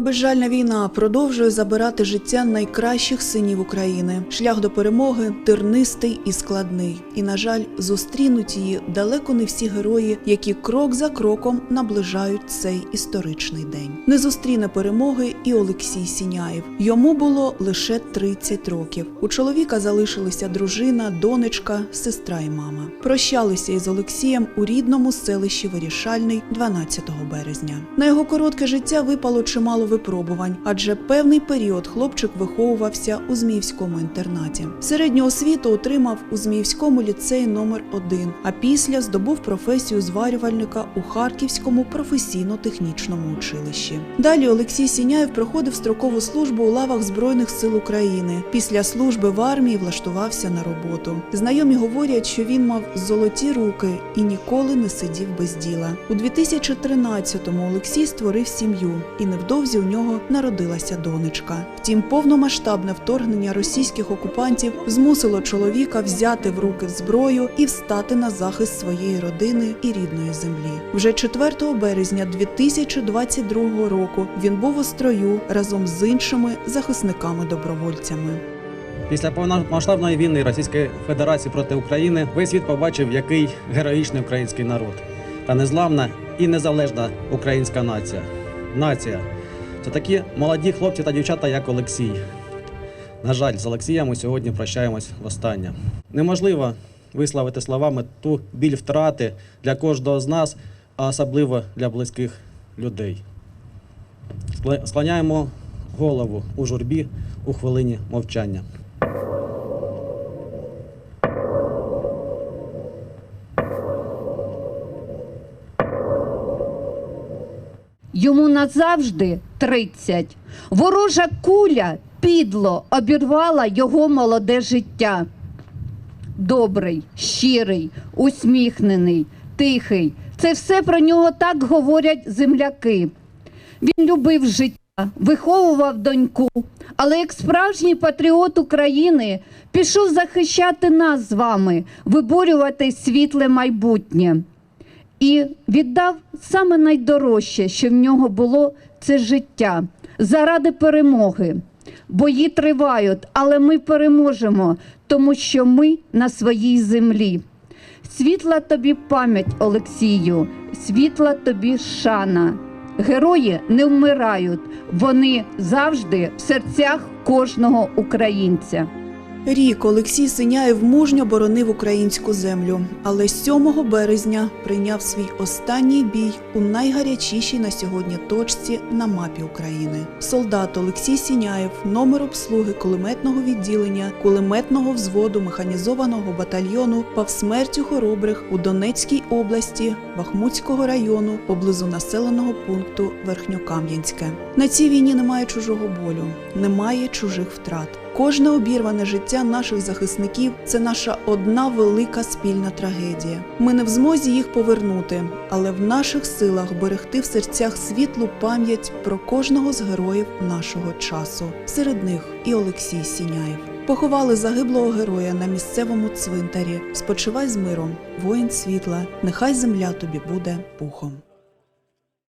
Безжальна війна продовжує забирати життя найкращих синів України. Шлях до перемоги тернистий і складний. І, на жаль, зустрінуть її далеко не всі герої, які крок за кроком наближають цей історичний день. Не зустріне перемоги і Олексій Сіняєв. Йому було лише 30 років. У чоловіка залишилися дружина, донечка, сестра і мама. Прощалися із Олексієм у рідному селищі Вирішальний 12 березня. На його коротке життя випало чимало випробувань, адже певний період хлопчик виховувався у Зміївському інтернаті. Середню освіту отримав у Зміївському ліцеї номер 1 а після здобув професію зварювальника у Харківському професійно-технічному училищі. Далі Олексій Сіняєв проходив строкову службу у лавах Збройних сил України. Після служби в армії влаштувався на роботу. Знайомі говорять, що він мав золоті руки і ніколи не сидів без діла. У 2013-му Олексій створив сім'ю, і невдовзі у нього народилася донечка. Втім, повномасштабне вторгнення російських окупантів змусило чоловіка взяти в руки зброю і встати на захист своєї родини і рідної землі. Вже 4 березня 2022 року він був у строю разом з іншими захисниками-добровольцями. Після повномасштабної війни Російської Федерації проти України весь світ побачив, який героїчний український народ та незламна і незалежна українська нація. Нація це такі молоді хлопці та дівчата, як Олексій. На жаль, з Олексієм ми сьогодні прощаємось востаннє. Неможливо висловити словами ту біль втрати для кожного з нас, а особливо для близьких людей. Склоняємо голову у журбі у хвилині мовчання. Йому назавжди 30. Ворожа куля підло обірвала його молоде життя. Добрий, щирий, усміхнений, тихий. Це все про нього так говорять земляки. Він любив життя, виховував доньку, але як справжній патріот України пішов захищати нас з вами, виборювати світле майбутнє і віддав саме найдорожче, що в нього було, це життя заради перемоги. Бої тривають, але ми переможемо, тому що ми на своїй землі. Світла тобі пам'ять, Олексію, світла тобі шана. Герої не вмирають, вони завжди в серцях кожного українця. Рік Олексій Синяєв мужньо боронив українську землю, але 7 березня прийняв свій останній бій у найгарячішій на сьогодні точці на мапі України. Солдат Олексій Сіняєв, номер обслуги кулеметного відділення, кулеметного взводу механізованого батальйону пав смертю хоробрих у Донецькій області Бахмутського району поблизу населеного пункту Верхньокам'янське. На цій війні немає чужого болю, немає чужих втрат. Кожне обірване життя наших захисників це наша одна велика спільна трагедія. Ми не в змозі їх повернути, але в наших силах берегти в серцях світлу пам'ять про кожного з героїв нашого часу. Серед них і Олексій Сіняєв. Поховали загиблого героя на місцевому цвинтарі. Спочивай з миром, воїн світла. Нехай земля тобі буде пухом.